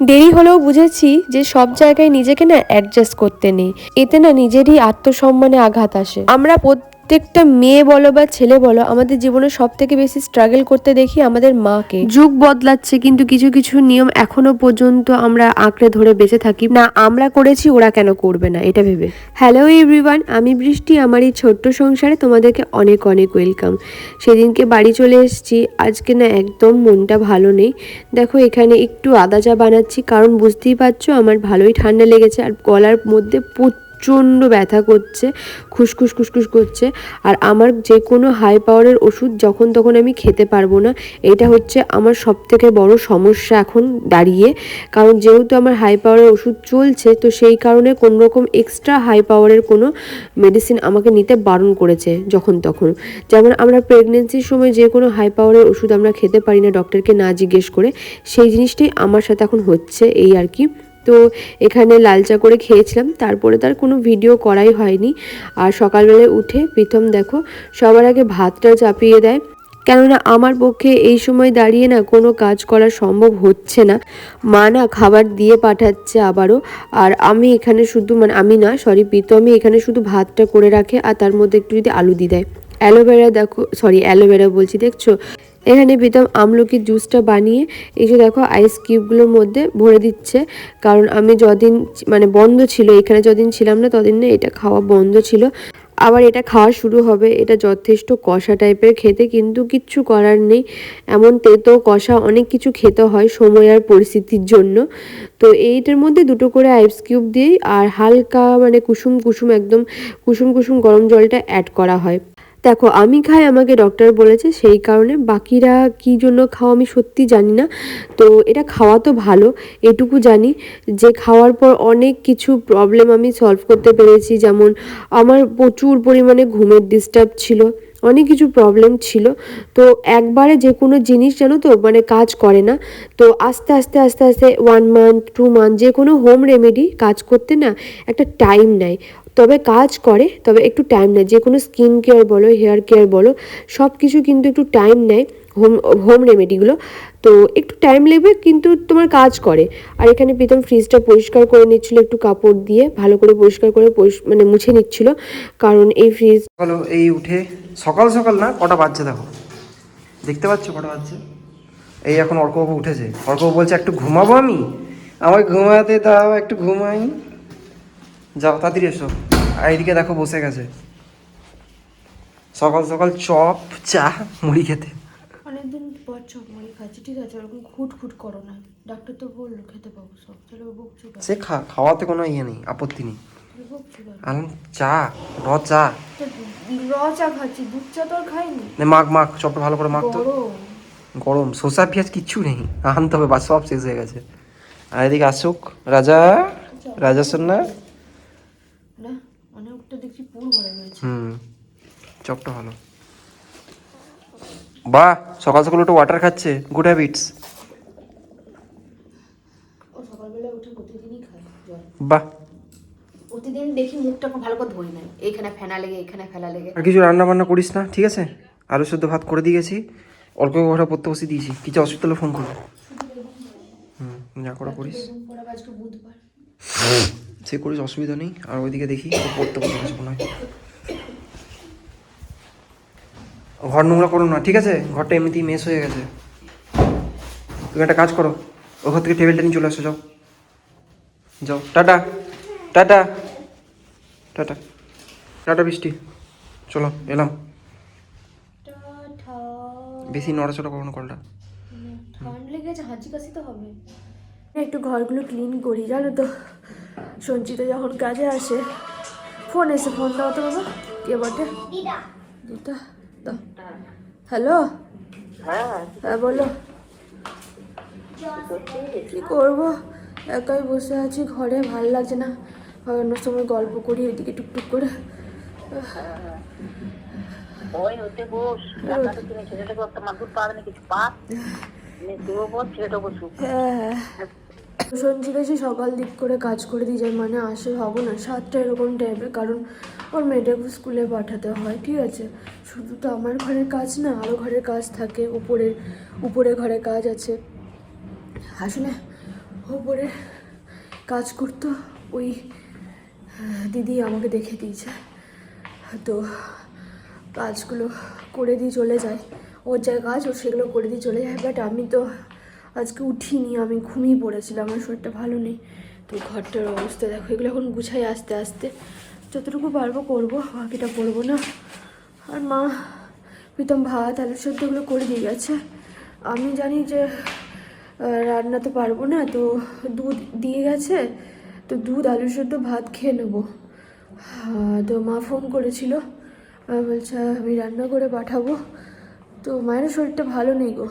দেরি হলেও বুঝেছি যে সব জায়গায় নিজেকে না অ্যাডজাস্ট করতে নেই। এতে না নিজেরই আত্মসম্মানে আঘাত আসে। আমরা প্রত্যেকটা মেয়ে বলো বা ছেলে বলো, আমাদের জীবনে সব থেকে বেশি স্ট্রাগল করতে দেখি আমাদের মাকে। যুগ বদলাচ্ছে, কিন্তু কিছু কিছু নিয়ম এখনও পর্যন্ত আমরা আঁকড়ে ধরে বেঁচে থাকি। না, আমরা করেছি, ওরা কেন করবে না? এটা ভেবে। হ্যালো এভরিওয়ান আমি বৃষ্টি, আমার এই ছোট্ট সংসারে তোমাদেরকে অনেক অনেক ওয়েলকাম সেদিনকে বাড়ি চলে এসেছি, আজকে না একদম মনটা ভালো নেই। দেখো, এখানে একটু আদা চা বানাচ্ছি, কারণ বুঝতেই পারছ আমার ভালোই ঠান্ডা লেগেছে, আর গলার মধ্যে প্রচণ্ড ব্যথা করছে, খুসখুস খুসখুস করছে। আর আমার যে কোনো হাই পাওয়ারের ওষুধ যখন তখন আমি খেতে পারব না, এটা হচ্ছে আমার সব থেকে বড় সমস্যা এখন দাঁড়িয়ে। কারণ যেহেতু আমার হাই পাওয়ারের ওষুধ চলছে, তো সেই কারণে কোনো রকম এক্সট্রা হাই পাওয়ারের কোনো মেডিসিন আমাকে নিতে বারণ করেছে যখন তখন। যেমন আমরা প্রেগনেন্সির সময় যে কোনো হাই পাওয়ারের ওষুধ আমরা খেতে পারি না ডক্টরকে না জিজ্ঞেস করে, সেই জিনিসটাই আমার সাথে এখন হচ্ছে, এই আর কি। তো এখানে লাল চা করে খেয়েছিলাম, তারপরে তার কোনো ভিডিও করাই হয়নি। আর সকালবেলায় উঠে প্রথম দেখো, সবার আগে ভাতটা চাপিয়ে দেয়। কেননা আমার পক্ষে এই সময় দাঁড়িয়ে না কোনো কাজ করা সম্ভব হচ্ছে না। মা না খাবার দিয়ে পাঠাচ্ছে আবারও। আর আমি এখানে শুধু মানে আমি না সরি প্রীতমই এখানে শুধু ভাতটা করে রাখে আর তার মধ্যে একটু যদি আলু দিয়ে দেয়। অ্যালোভেরা দেখো সরি অ্যালোভেরা বলছি, দেখছ? এখানে প্রীতম আমলকির জুসটা বানিয়ে, এই যে দেখো আইস কিউবগুলোর মধ্যে ভরে দিচ্ছে। কারণ আমি যদিন মানে বন্ধ ছিল, এখানে যদিন ছিলাম না, তদিন না এটা খাওয়া বন্ধ ছিল। আবার এটা খাওয়া শুরু হবে, এটা যথেষ্ট কষা টাইপের খেতে, কিন্তু কিচ্ছু করার নেই। এমন তেতো কষা অনেক কিছু খেতে হয় সময় আর পরিস্থিতির জন্য। তো এইটার মধ্যে দুটো করে আইস কিউব দিয়েই আর হালকা মানে কুসুম কুসুম একদম কুসুম কুসুম গরম জলটা অ্যাড করা হয়। দেখো, আমি খাই, আমাকে ডক্টর বলেছে, সেই কারণে বাকিরা কি জন্য খাওয়া আমি সত্যি জানি না। তো এটা খাওয়া তো ভালো, এটুকু জানি যে খাওয়ার পর অনেক কিছু প্রবলেম আমি সলভ করতে পেরেছি। যেমন আমার প্রচুর পরিমাণে ঘুমের ডিস্টার্ব ছিল। অনেক কিছু প্রবলেম ছিল। তো একবারে যে কোনো জিনিস জানো তো মানে কাজ করে না। তো আস্তে আস্তে আস্তে আস্তে ওয়ান মান্থ টু মান্থ যে কোনো হোম রেমেডি কাজ করতে না একটা টাইম নেয়। তবে কাজ করে, তবে একটু টাইম নেয়। যে কোনো স্কিন কেয়ার বলো হেয়ার কেয়ার বলো সব কিছু কিন্তু একটু টাইম নেয় হোম হোম রেমেডিগুলো তো একটু টাইম লাগবে কিন্তু তোমার কাজ করে। আর এখানে প্রীতম ফ্রিজটা পরিষ্কার করে নিচ্ছিল একটু কাপড় দিয়ে ভালো করে পরিষ্কার করে মানে মুছে নিচ্ছিল। কারণ এই ফ্রিজ সকাল এই উঠে সকাল সকাল না কটা বাজছে দেখো। দেখতে পাচ্ছ কটা বাজছে? এই এখন অর্কবাবু উঠেছে। অর্কবাবু বলছে একটু ঘুমাবো আমি? আমাকে ঘুমাতে দাও একটু ঘুমাই। যাও তাড়াতাড়ি এসো। আর এইদিকে দেখো বসে গেছে। সকাল সকাল চপ চা মুড়ি খেতে। অনেকদিন চপ মুড়ি খাচ্ছি ঠিক আছে ওরকম খুট খুট করো না। ডাক্তার তো বলল খেতে পাবো সব। তাহলে বকছো সে খা খাওয়াতে কোনো ইয়ে নেই আপত্তি নেই। আনলাম চা র চা। র চা খাচ্ছি দুধ চা তো খাইনি। নে মাখ মাখ চপটা ভালো করে মাখ তো। গরম। শসা পেঁয়াজ কিচ্ছু নেই। আনতে হবে বা সব শেষ হয়ে গেছে। আর এদিকে আসুক রাজা রাজা সন্না। না অনেকটা দেখছি পুর ভরা রয়েছে। হুম চপটা ভালো। বাহ সকাল সকাল একটু ওয়াটার খাচ্ছে গুড হ্যাবিটস উঠে বাহ। প্রতিদিন দেখি মুখটা ভালো করে ধুই নাই। এইখানে ফেনা লেগে এইখানে ফেলা লেগে। আর কিছু রান্না বান্না করিস না ঠিক আছে? আলু সেদ্ধ ভাত করে দিয়ে গেছি। অল্প ঘরে পড়তে বসে দিয়েছি। কিছু অসুবিধা হলে ফোন করব হুম যা করা করিস। সে করিস অসুবিধা নেই। আর ওইদিকে দেখি পড়তে বসে গেছে মনে হয় ঘর নোংরা করো না, ঠিক আছে? ঘরটা এমনিতেই মেস হয়ে গেছে। তুমি একটা কাজ করো ও ঘর থেকে টেবিলটা নিয়ে চলে আসো, যাও। যাও। টাটা। টাটা। টাটা। টাটা বৃষ্টি। চলো, এলাম। বেশি নড়াচড়া করো না কলটা। ঠান্ডা লেগেছে হাঁচি কাশি তো হবে। একটু ঘরগুলো ক্লিন করি, জানো তো? সঞ্চিতা যখন কাজে আসে ফোন এসে ফোন দাও তো বাবা, কে বটে? দিদা দাও। হ্যালো? হ্যাঁ। বলো। কি করব? একাই বসে আছি ঘরে ভালো লাগছে না। হয় অন্য সময় গল্প করি এদিকে টুকটুক করে। ওই হতে বস। ছেলেটাকে একটা মাদুর পাবে না কিছু পা। তুইও বস ছেলেটা বসুক হ্যাঁ। সঞ্চিতা সে সকাল দিক করে কাজ করে দিয়ে যায় মানে আসে হব না। সাতটা এরকম টাইপের কারণ ওর মেয়েটাকে স্কুলে পাঠাতে হয়, ঠিক আছে? শুধু তো আমার ঘরের কাজ না আরও ঘরের কাজ থাকে, উপরের, উপরে ঘরে কাজ আছে। আসলে ওপরে কাজ করতো ওই দিদি আমাকে দেখে দিয়েছে। তো কাজগুলো করে দিয়ে চলে যায়। ওর যা কাজ, ও সেগুলো করে দিয়ে চলে যায় বাট আমি তো আজকে উঠিনি, আমি ঘুমিয়ে পড়েছিলাম, আমার শরীরটা ভালো নেই। তো ঘরটার অবস্থা দেখো, এগুলো এখন গুছাই আস্তে আস্তে। যতটুকু পারব করব, বাকিটা করব না। আর মা, প্রীতম ভাত, আলু সেদ্ধগুলো করে দিয়ে গেছে। আমি জানি যে রান্না তো পারব না, তো দুধ দিয়ে গেছে, তো দুধ, আলু সেদ্ধ, ভাত খেয়ে নেব। তো মা ফোন করেছিল বলছে, আমি রান্না করে পাঠাবো। তো মায়ের শরীরটা ভালো নেই গো।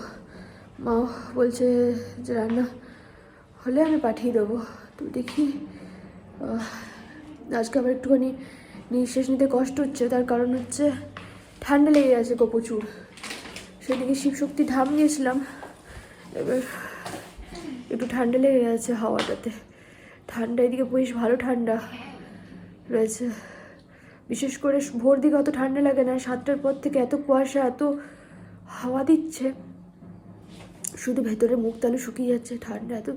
মা বলছে যে রান্না হলে আমি পাঠিয়ে দেবো। তো দেখি আজকে আবার একটুখানি নিঃশ্বাস নিতে কষ্ট হচ্ছে, তার কারণ হচ্ছে ঠান্ডা লেগে গেছে গো প্রচুর। সেদিকে শিবশক্তি ধাম গিয়েছিলাম, এবার একটু ঠান্ডা লেগে গেছে হাওয়াটাতে। ঠান্ডা, এদিকে বেশ ভালো ঠান্ডা রয়েছে। বিশেষ করে ভোর দিকে অত ঠান্ডা লাগে না, সাতটার পর থেকে এত কুয়াশা, এত হাওয়া দিচ্ছে। শুধু ভেতরে মুখ তালু শুকিয়ে যাচ্ছে ঠান্ডা। এত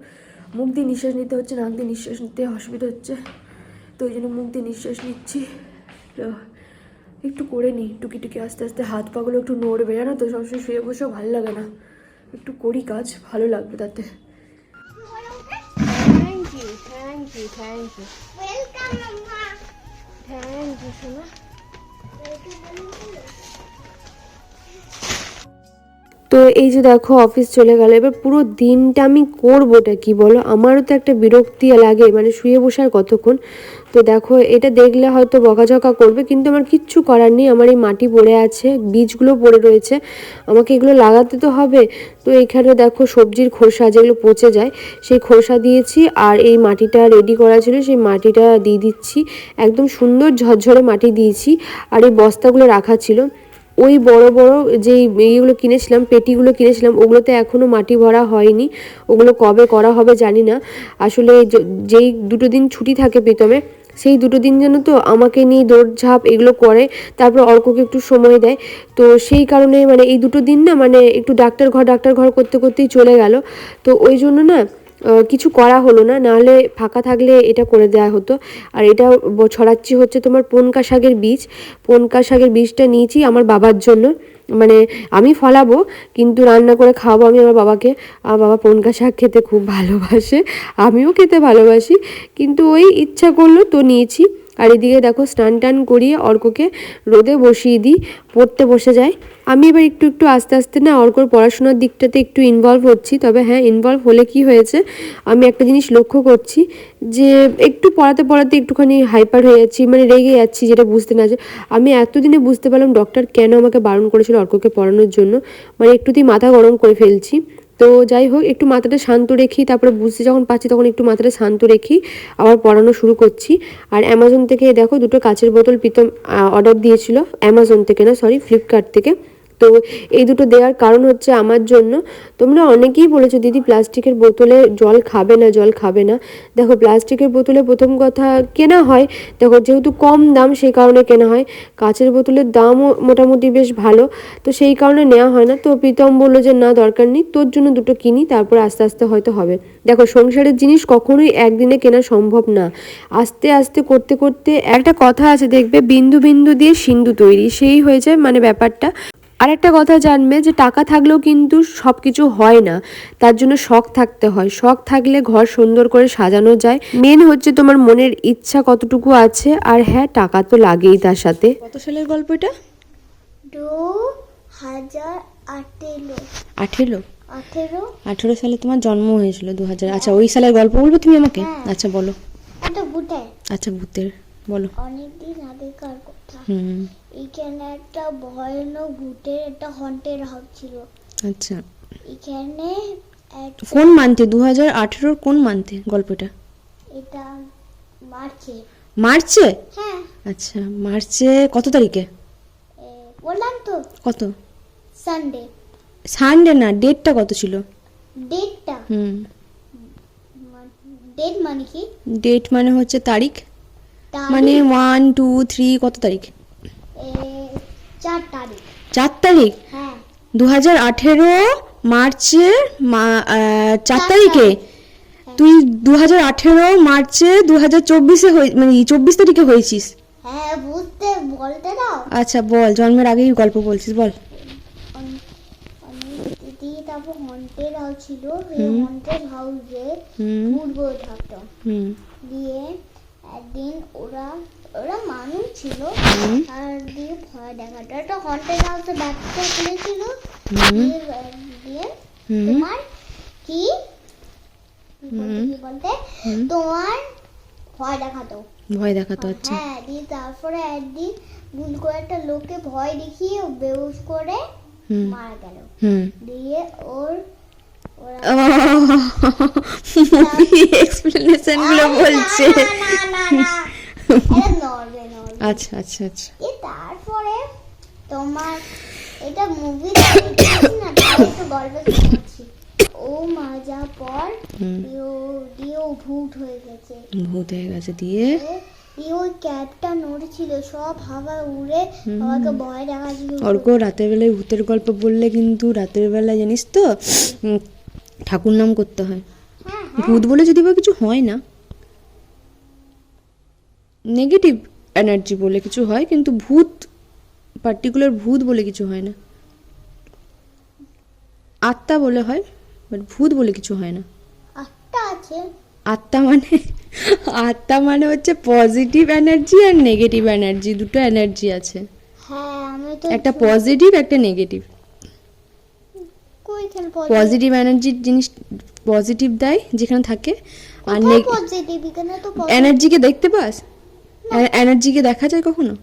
মুখ দিয়ে নিঃশ্বাস নিতে হচ্ছে নাক দিয়ে নিঃশ্বাস নিতে অসুবিধা হচ্ছে। তো ওই জন্য মুখ দিয়ে নিঃশ্বাস নিচ্ছি। তো একটু করে নিই টুকি টুকি আস্তে আস্তে। হাত পাগুলো একটু নড়বে জানো তো? সবসময় শুয়ে বসেও ভালো লাগে না। একটু করি কাজ ভালো লাগবে তাতে। Thank you thank you thank you thank you সোনা তো এই যে দেখো অফিস চলে গেল। এবার পুরো দিনটা আমি করবোটা কি বলো? আমারও তো একটা বিরক্তি লাগে মানে শুয়ে বসে আর কতক্ষণ। তো দেখো, এটা দেখলে হয়তো বকাঝকা করবে, কিন্তু আমার কিচ্ছু করার নেই। আমার এই মাটি পড়ে আছে, বীজগুলো পড়ে রয়েছে। আমাকে এগুলো লাগাতে তো হবে। তো এইখানে দেখো, সবজির খোসা যেগুলো পচে যায়, সেই খোসা দিয়েছি, আর এই মাটিটা রেডি করা ছিল, সেই মাটিটা দিয়ে দিচ্ছি। একদম সুন্দর ঝরঝরে মাটি দিয়েছি, আর এই বস্তাগুলো রাখা ছিল। ওই বড় বড় যেই ইয়েগুলো কিনেছিলাম, পেটিগুলো কিনেছিলাম, ওগুলোতে এখনও মাটি ভরা হয়নি। ওগুলো কবে করা হবে জানি না। আসলে যেই দুটো দিন ছুটি থাকে প্রীতমে সেই দুটো দিন যেন তো আমাকে নিয়ে দৌড়ঝাঁপ এগুলো করে, তারপর অর্ককে একটু সময় দেয়। তো সেই কারণে মানে এই দুটো দিন না মানে একটু ডাক্তার ঘর ডাক্তার ঘর করতে করতেই চলে গেল। তো ওই জন্য না কিছু করা হলো না, নাহলে ফাঁকা থাকলে এটা করে দেওয়া হতো। আর এটা ছড়াচ্ছি হচ্ছে তোমার পনকা শাকের বীজ। পনকা শাকের বীজটা নিয়েছি আমার বাবার জন্য। মানে আমি ফলাবো, কিন্তু রান্না করে খাওয়াবো আমি আমার বাবাকে। আমার বাবা পনকা শাক খেতে খুব ভালোবাসে, আমিও খেতে ভালোবাসি। কিন্তু ওই ইচ্ছা করল তো নিয়েছি। আর এদিকে দেখো স্নান টান করিয়ে অর্ককে রোদে বসিয়ে দিই, পড়তে বসে যায়। আমি এবার একটু একটু আস্তে আস্তে না অর্কর পড়াশোনার দিকটাতে একটু ইনভলভ হচ্ছি। তবে হ্যাঁ ইনভলভ হলে কি হয়েছে? আমি একটা জিনিস লক্ষ্য করছি যে একটু পড়াতে পড়াতে একটুখানি হাইপার হয়ে যাচ্ছি মানে রেগে যাচ্ছি যেটা বুঝতে না যে আমি এতদিনে বুঝতে পারলাম ডক্টর কেন আমাকে বারণ করেছিল অর্ককে পড়ানোর জন্য। মানে একটুতেই মাথা গরম করে ফেলছি। তো যাই হোক, একটু মাথাটা শান্ত রেখি তারপরে বুঝতে যখন পাচ্ছি তখন একটু মাথাটা শান্ত রেখি আবার পড়ানো শুরু করছি। আর অ্যামাজন থেকে দেখো, দুটো কাচের বোতল প্রীতম অর্ডার দিয়েছিল। অ্যামাজন থেকে না সরি ফ্লিপকার্ট থেকে। তো এই দুটো দেওয়ার কারণ হচ্ছে আমার জন্য। তোমরা অনেকেই বলেছ, দিদি, প্লাস্টিকের বোতলে জল খাবে না, জল খাবে না। দেখো, প্লাস্টিকের বোতলে প্রথম কথা কেনা হয়। দেখো, যেহেতু কম দাম, সেই কারণে কেনা হয়। কাচের বোতলের দামও মোটামুটি বেশ ভালো, তো সেই কারণে নেওয়া হয় না। তো প্রীতম বলল যে, না, দরকার নেই, তোর জন্য দুটো কিনি, তারপর আস্তে আস্তে হয়তো হবে। দেখো, সংসারের জিনিস কখনোই একদিনে কেনা সম্ভব না। আস্তে আস্তে করতে করতে একটা কথা আছে, দেখবে বিন্দু বিন্দু দিয়ে সিন্ধু তৈরি, সেই হয়ে যায় মানে ব্যাপারটা। আর একটা কথা জানবে যে টাকা থাকলেও কিন্তু সব কিছু হয় না। তার জন্য শখ থাকতে হয়। শখ থাকলে ঘর সুন্দর করে সাজানো যায়। মেন হচ্ছে তোমার মনের ইচ্ছা কতটুকু আছে। আর হ্যাঁ টাকা তো লাগেই তার সাথে। কত সালের গল্প এটা? আঠেরো। আঠেরো? সালে তোমার জন্ম হয়েছিল দু হাজার আচ্ছা ওই সালের গল্প বলব তুমি আমাকে? হ্যাঁ। আচ্ছা বলো। আচ্ছা ভূতের। বলো। অনেকদিন আগেকার কথা হুম। এখানে একটা ভয়ানক ভূতের একটা হন্টের হাউস ছিল। আচ্ছা। এখানে কোন মান্থে? দু হাজার আঠেরোর কোন মান্থে গল্পটা? এটা মার্চে। মার্চে? হ্যাঁ। আচ্ছা মার্চে কত তারিখে? বললাম তো। কত? সানডে সানডে না ডেটটা কত ছিল? ডেটটা হুম। ডেট মানে কি? ডেট মানে হচ্ছে তারিখ তারিখ, মানে ওয়ান টু থ্রি কত তারিখ? চার তারিখ। চার তারিখ? হ্যাঁ। দু হাজার আঠেরো মার্চের চার তারিখে? তুই দু হাজার আঠেরো মার্চে দু হাজার চব্বিশে মানে চব্বিশ তারিখে হয়েছিস। হ্যাঁ আচ্ছা বল জন্মের আগেই গল্প বলছিস বল। তারপর হন্টেড হাউস ছিল। সেই হন্টেড হাউসে থাকতো। দিয়ে একদিন ওরা ওরা মানুষ ছিল। আর দিয়ে ভয় দেখাতো। একটা হন্টেড হাউসে বাচ্চা খুলেছিল দিয়ে তোমার কি? বলতে তোমার ভয় দেখাতো। ভয় দেখাতো আচ্ছা। হ্যাঁ দিয়ে তারপরে একদিন ভুল করে একটা লোককে ভয় দেখিয়ে বেউস করে মারা গেল। দিয়ে ওরা মুভি এক্সপ্লেনেশনগুলো বলছে। আচ্ছা আচ্ছা আচ্ছা। তারপরে তোমার এটা মুভি না একটু গল্প শুনছি। ও মাজা পর ভূত হয়ে গেছে। ভূত হয়ে গেছে দিয়ে? দিয়ে ওই ক্যাবটা নড়ছিল সব হাওয়া উড়ে আমাকে ভয় দেখাচ্ছিল। অর্ক রাতের বেলায় ভূতের গল্প বললে কিন্তু রাতের বেলায় জানিস তো ঠাকুর নাম করতে হয়। হ্যাঁ ভূত বলে যদি বা কিছু হয় না। নেগেটিভ এনার্জি বলে কিছু হয় কিন্তু ভূত পার্টিকুলার ভূত বলে কিছু হয় না। আত্মা বলে হয় বাট ভূত বলে কিছু হয় না। আটটা আছে। আত্মা মানে আত্মা মানে হচ্ছে পজিটিভ এনার্জি আর নেগেটিভ এনার্জি দুটো এনার্জি আছে। হ্যাঁ একটা পজিটিভ একটা নেগেটিভ পজিটিভ এনার্জি জিনিস পজিটিভ দেয় যেখানে থাকে। আর এনার্জিকে দেখতে পাস? এনার্জিকে দেখা যায় কখনো?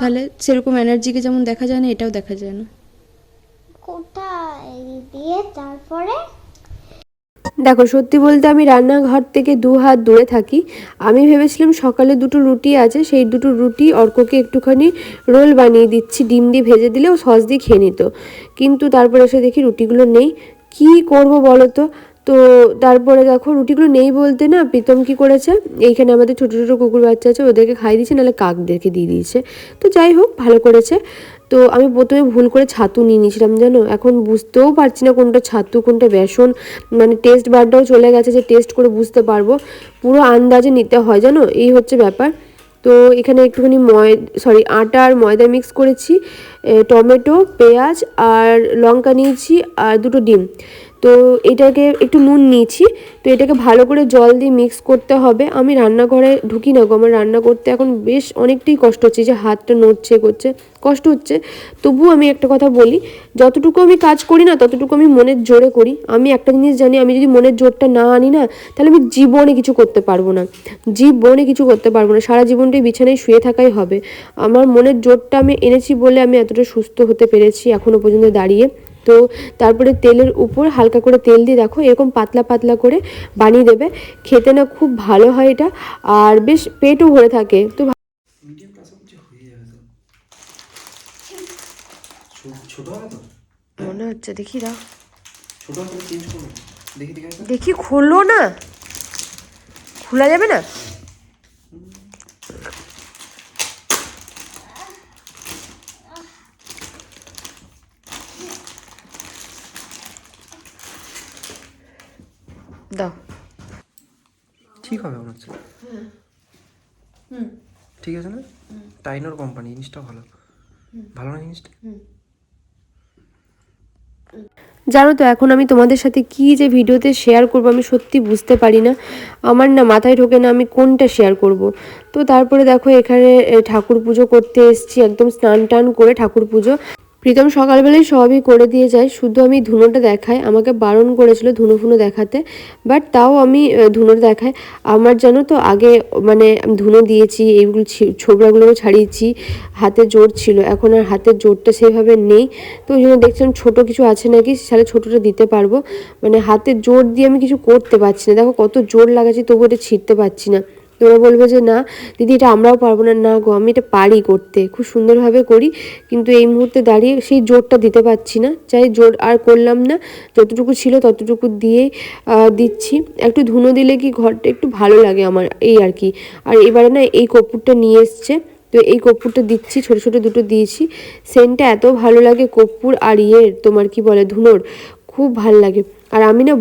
তাহলে সেরকম এনার্জিকে যেমন দেখা যায় না এটাও দেখা যায় না। কোথায়? দিয়ে তারপরে? দেখো, সত্যি বলতে আমি রান্নাঘর থেকে দু হাত দূরে থাকি। আমি ভেবেছিলাম সকালে দুটো রুটি আছে, সেই দুটো রুটি অর্ককে একটুখানি রোল বানিয়ে দিচ্ছি, ডিম দিয়ে ভেজে দিলে ও সস দিয়ে খেয়ে নিত। কিন্তু তারপরে এসে দেখি রুটিগুলো নেই। কি করব বলো তো তো তারপরে দেখো, রুটিগুলো নেই বলতে না, প্রীতম কি করেছে? এইখানে আমাদের ছোটো ছোটো কুকুর বাচ্চা আছে, ওদেরকে খাই দিয়েছে, নাহলে কাকদেরকে দিয়ে দিয়েছে। তো যাই হোক, ভালো করেছে। তো আমি প্রথমে ভুল করে ছাতু নিয়ে নিয়েছিলাম, জানো? এখন বুঝতেও পারছি না কোনটা ছাতু, কোনটা বেসন। মানে টেস্ট বারটাও চলে গেছে যে টেস্ট করে বুঝতে পারব। পুরো আন্দাজে নিতে হয়, জানো? এই হচ্ছে ব্যাপার। তো এখানে একটুখানি ময় সরি আটা আর ময়দা মিক্স করেছি। টমেটো, পেঁয়াজ আর লঙ্কা নিয়েছি আর দুটো ডিম। তো এটাকে একটু নুন নিয়েছি, তো এটাকে ভালো করে জল দিয়ে মিক্স করতে হবে। আমি রান্নাঘরে ঢুকি না গো, আমার রান্না করতে এখন বেশ অনেকটাই কষ্ট হচ্ছে যে হাতটা নড়ছে, করছে, কষ্ট হচ্ছে। তবুও আমি একটা কথা বলি, যতটুকু আমি কাজ করি না, ততটুকু আমি মনের জোরে করি। আমি একটা জিনিস জানি, আমি যদি মনের জোরটা না আনি না, তাহলে আমি জীবনে কিছু করতে পারব না। জীবনে কিছু করতে পারব না, সারা জীবনটাই বিছানায় শুয়ে থাকাই হবে। আমার মনের জোরটা আমি এনেছি বলে আমি এতটা সুস্থ হতে পেরেছি এখনও পর্যন্ত দাঁড়িয়ে। তো তারপরে তেলের উপর হালকা করে তেল দিয়ে দেখো এরকম পাতলা পাতলা করে বানিয়ে দেবে। খেতে না খুব ভালো হয় এটা আর বেশ পেটও ভরে থাকে। তো হয়ে মনে হচ্ছে দেখি দাও। দেখি দেখি। তো। দেখি খুললো না? খোলা যাবে না? দাও। ঠিক হবে মনে হচ্ছে ঠিক আছে না? টাইনোর কোম্পানি জিনিসটা ভালো। ভালো না জিনিসটা? জানো তো এখন আমি তোমাদের সাথে কি যে ভিডিওতে শেয়ার করব আমি সত্যি বুঝতে পারি না। আমার না মাথায় ঢোকে না আমি কোনটা শেয়ার করব। তো তারপরে দেখো এখানে ঠাকুর পুজো করতে এসেছি একদম স্নান টান করে ঠাকুর পুজো। প্রীতম সকালবেলায় সবই করে দিয়ে যায়। শুধু আমি ধুনোটা দেখাই। আমাকে বারণ করেছিল ধুনো ফুনো দেখাতে বাট তাও আমি ধুনোটা দেখাই। আমার জানো তো, আগে মানে ধুনো দিয়েছি, এইগুলো ছোবড়াগুলোও ছাড়িয়েছি, হাতে জোর ছিল। এখন আর হাতের জোরটা সেভাবে নেই। তো ওই জন্য দেখছিলাম ছোটো কিছু আছে নাকি তাহলে ছোটোটা দিতে পারব। মানে হাতে জোর দিয়ে আমি কিছু করতে পারছি না। দেখো কত জোর লাগাচ্ছি, তবু এটা ছিঁড়তে পারছি না। তোমরা বলবে যে না দিদি এটা আমরাও পারব না। না গো আমি এটা পারি করতে খুব সুন্দরভাবে করি কিন্তু এই মুহূর্তে দাঁড়িয়ে সেই জোরটা দিতে পারছি না। চাই জোর আর করলাম না। যতটুকু ছিল ততটুকু আহ, দিচ্ছি। একটু ধুনো দিলে কি ঘরটা একটু ভালো লাগে আমার এই আর কি। আর এবারে না এই কর্পূরটা নিয়ে এসছে। তো এই কর্পূরটা দিচ্ছি ছোট ছোট দুটো দিয়েছি। সেন্টটা এত ভালো লাগে কর্পূর আর ইয়ের তোমার কি বলে ধুনোর। খুব ভালো লাগে। আর আমি না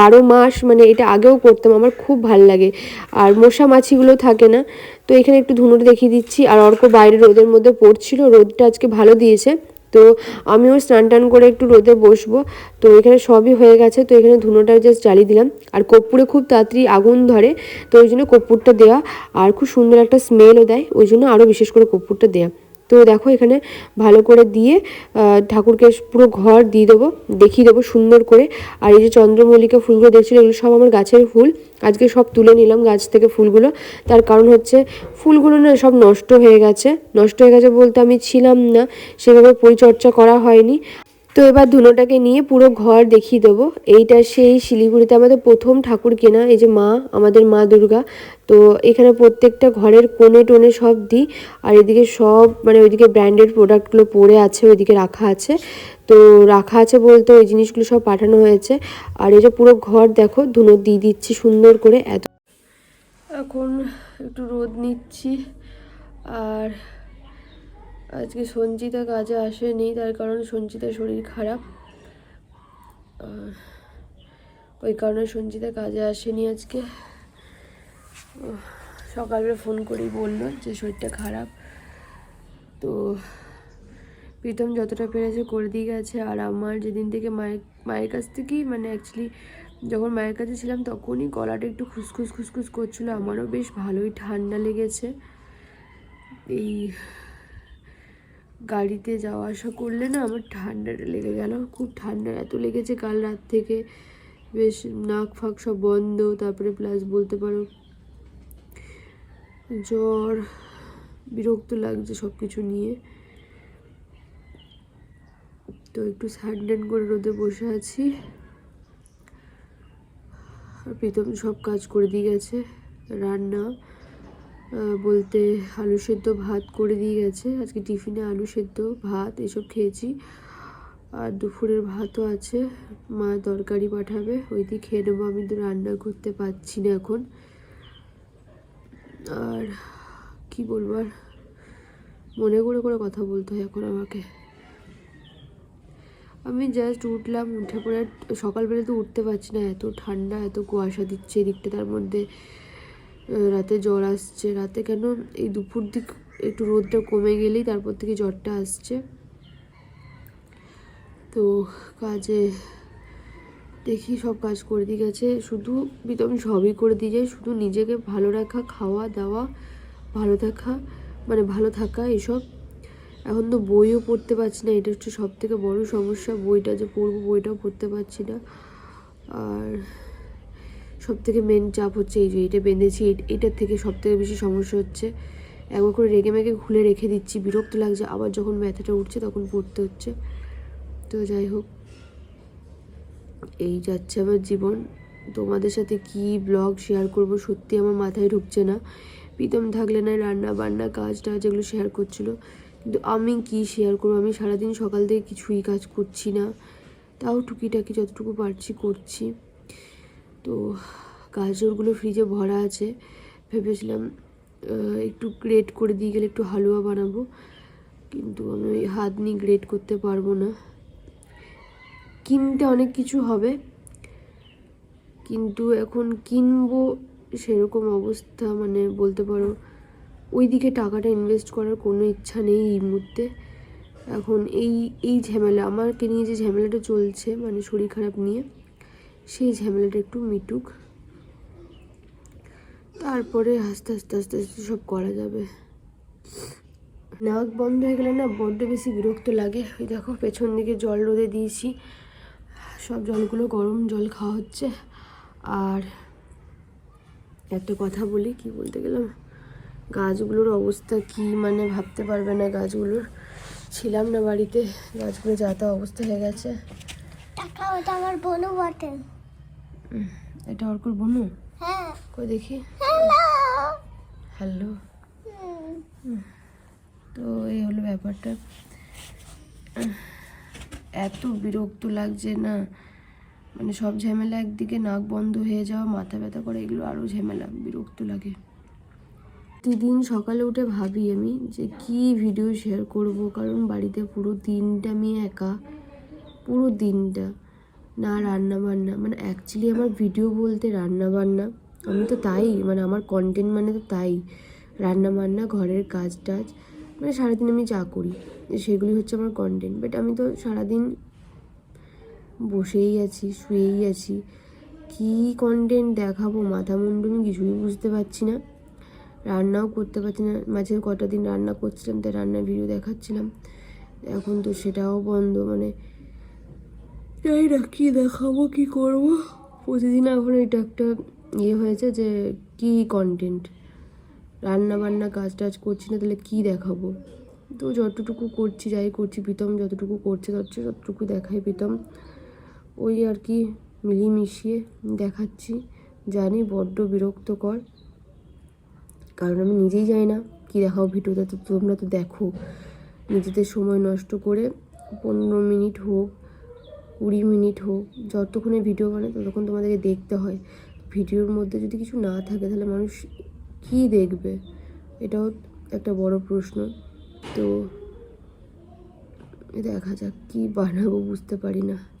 বারো মাস মানে এটা আগেও করতাম, আমার খুব ভালো লাগে। আর মশা মাছিগুলো থাকে না, তো এখানে একটু ধুনোটা দেখিয়ে দিচ্ছি। আর অর্ক বাইরে রোদের মধ্যে পড়ছিল, রোদটা আজকে ভালো দিয়েছে। তো আমিও স্নান টান করে একটু রোদে বসবো। তো এখানে সবই হয়ে গেছে, তো এখানে ধুনোটা জাস্ট জ্বালিয়ে দিলাম। আর কর্পূরে খুব তাড়াতাড়ি আগুন ধরে, তো ওই জন্য কর্পূরটা দেওয়া আর খুব সুন্দর একটা স্মেলও দেয়, ওই জন্য আরও বিশেষ করে কর্পূরটা দেওয়া তো দেখো এখানে ভালো করে দিয়ে ঠাকুরকে পুরো ঘর দিয়ে দেবো, দেখিয়ে দেবো সুন্দর করে। আর এই যে চন্দ্রমল্লিকা ফুলগুলো দেখছিল, এগুলো সব আমার গাছের ফুল। আজকে সব তুলে নিলাম গাছ থেকে ফুলগুলো। তার কারণ হচ্ছে ফুলগুলো না সব নষ্ট হয়ে গেছে। নষ্ট হয়ে গেছে বলতে আমি ছিলাম না, সেভাবে পরিচর্যা করা হয়নি। তো এবার ধুনোটাকে নিয়ে পুরো ঘর দেখিয়ে দেবো। এইটা সেই শিলিগুড়িতে আমাদের প্রথম ঠাকুর কেনা, এই যে মা, আমাদের মা দুর্গা। তো এখানে প্রত্যেকটা ঘরের কোণে টোনে সব দিই, আর এদিকে সব মানে ওইদিকে ব্র্যান্ডেড প্রোডাক্টগুলো পড়ে আছে, ওইদিকে রাখা আছে। তো রাখা আছে বলতে ওই জিনিসগুলো সব পাঠানো হয়েছে। আর এই যে পুরো ঘর দেখো, ধুনো দিয়ে দিচ্ছি সুন্দর করে। এত এখন একটু রোদ নিচ্ছি, আর আজকে সঞ্চিতা কাজে আসেনি, তার কারণ সঞ্চিতার শরীর খারাপ। ওই কারণে সঞ্চিতা কাজে আসেনি আজকে। সকালবেলা ফোন করেই বলল যে শরীরটা খারাপ। তো প্রীতম যতটা পেরেছে করে দিয়ে গেছে। আর আমার যেদিন থেকে মায়ের মায়ের কাছ থেকেই মানে অ্যাকচুয়ালি যখন মায়ের কাছে ছিলাম তখনই গলাটা একটু খুসখুস খুসখুস করছিল। আমারও বেশ ভালোই ঠান্ডা লেগেছে। এই গাড়িতে যাওয়া আসা করলে না আমার ঠান্ডাটা লেগে গেল। খুব ঠান্ডা এত লেগেছে কাল রাত থেকে। বেশ নাক ফাক সব বন্ধ, তারপরে প্লাস বলতে পারো জ্বর, বিরক্ত লাগছে সব কিছু নিয়ে। তো একটু স্যান্ডেন করে রোদে বসে আছি। আর প্রীতম সব কাজ করে দিয়ে গেছে, রান্না। বলতে আলু সেদ্ধ ভাত করে দিয়ে গেছে। আজকে টিফিনে আলু সেদ্ধ, ভাত এসব খেয়েছি। আর দুপুরের ভাতও আছে। মা তরকারি পাঠাবে। ওই দিয়ে খেয়ে নেব। আমি তো রান্না করতে পারছি না এখন। আর কি বলব আর? মনে করে করে কথা বলতে হয় এখন আমাকে। আমি জাস্ট উঠলাম, উঠে পড়ে সকালবেলা তো উঠতে পারছি না। এত ঠান্ডা, এত কুয়াশা দিচ্ছে এদিকটা, তার মধ্যে রাতে জ্বর আসছে। রাতে কেন এই দুপুর দিক একটু রোদটা কমে গেলেই তারপর থেকে জ্বরটা আসছে। তো কাজে দেখি সব কাজ করে দিয়ে গেছে শুধু প্রীতম সবই করে দিয়ে যায়। শুধু নিজেকে ভালো রাখা, খাওয়া, দাওয়া, ভালো থাকা মানে ভালো থাকা এসব। এখন তো বইও পড়তে পারছি না। এটা হচ্ছে সব থেকে বড় সমস্যা। বইটা যে পড়ব, বইটাও পড়তে পারছি না। আর সব থেকে মেন চাপ হচ্ছে এই যে এটা বেঁধেছি, এট- এটার থেকে সব থেকে বেশি সমস্যা হচ্ছে। একবার করে রেগে মেগে খুলে রেখে দিচ্ছি, বিরক্ত লাগছে, আবার যখন ব্যথাটা উঠছে তখন পড়তে হচ্ছে। তো যাই হোক, এই যাচ্ছে আমার জীবন। তোমাদের সাথে কি ব্লগ শেয়ার করব সত্যি আমার মাথায় ঢুকছে না। প্রীতম থাকলে না রান্না বান্না, কাজ টাজ এগুলো শেয়ার করছিল। কিন্তু আমি কি শেয়ার করব? আমি সারাদিন সকাল থেকে কিছুই কাজ করছি না। তাও টুকিটাকি যতটুকু পারছি করছি। তো গাজরগুলো ফ্রিজে ভরা আছে। ভেবেছিলাম একটু গ্রেট করে দিয়ে গেলে একটু হালুয়া বানাবো। কিন্তু আমি ওই হাত নিয়ে গ্রেট করতে পারব না। কিনতে অনেক কিছু হবে। কিন্তু এখন কিনবো সেরকম অবস্থা মানে বলতে পারো ওই দিকে টাকাটা ইনভেস্ট করার কোনো ইচ্ছা নেই এই মুহূর্তে। এখন এই এই ঝামেলা, আমাকে নিয়ে যে ঝামেলাটা চলছে মানে শরীর খারাপ নিয়ে সেই ঝামেলাটা একটু মিটুক। তারপরে আস্তে আস্তে আস্তে আস্তে সব করা যাবে। নাক বন্ধ হয়ে গেলে না বড্ড বেশি বিরক্ত লাগে। ওই দেখো পেছন দিকে জল রোদে দিয়েছি। সব জলগুলো গরম জল খাওয়া হচ্ছে। আর একটা কথা বলি, কি বলতে গেলাম? গাছগুলোর অবস্থা কি মানে ভাবতে পারবে না গাছগুলোর। ছিলাম না বাড়িতে, গাছগুলো যা তা অবস্থা হয়ে গেছে। আমার বোনও বটে। এটা অর্কুর বনু? হ্যাঁ। কই দেখি? হ্যালো। হ্যালো। তো এই হলো ব্যাপারটা। এত বিরক্ত লাগছে না। মানে সব ঝামেলা একদিকে নাক বন্ধ হয়ে যাওয়া মাথা ব্যথা করে এগুলো আরও ঝামেলা বিরক্ত লাগে। প্রতিদিন সকালে উঠে ভাবি আমি যে কি ভিডিও শেয়ার করব কারণ বাড়িতে পুরো দিনটা আমি একা। পুরো দিনটা। না রান্না বান্না মানে অ্যাকচুয়ালি আমার ভিডিও বলতে রান্না বান্না আমি তো তাই মানে আমার কন্টেন্ট মানে তো তাই। রান্না বান্না ঘরের কাজ টাজ মানে সারাদিন আমি যা করি, সেগুলি হচ্ছে আমার কন্টেন্ট বাট আমি তো সারাদিন বসেই আছি, শুয়েই আছি। কী কন্টেন্ট দেখাবো, মাথা মুন্ডু আমি কিছুই বুঝতে পারছি না। রান্নাও করতে পারছি না। মাঝে কটা দিন রান্না করছিলাম, তাই রান্নার ভিডিও দেখাচ্ছিলাম। এখন তো সেটাও বন্ধ মানে জানি না কী দেখাবো কী করব। প্রতিদিন এখন এটা একটা ইয়ে হয়েছে যে, কী কন্টেন্ট রান্না বান্না কাজ টাজ করছি না, তাহলে কী দেখাবো? তো যতটুকু করছি, যাই করছি, প্রীতম যতটুকু করছে তত- ততটুকু দেখাই প্রীতম। ওই আর কি মিলিয়ে মিশিয়ে দেখাচ্ছি। জানি বড্ড বিরক্তকর। কারণ আমি নিজেই যাই না কী দেখাও ভিডিওতে, তো তোমরা তো দেখো। নিজেদের সময় নষ্ট করে পনেরো মিনিট হোক কুড়ি মিনিট হোক, যতক্ষণে ভিডিও বানায় ততক্ষণ তোমাদেরকে দেখতে হয়। ভিডিওর মধ্যে যদি কিছু না থাকে তাহলে মানুষ কি দেখবে? এটাও একটা বড় প্রশ্ন। তো, দেখা যাক কী বানাবো বুঝতে পারি না।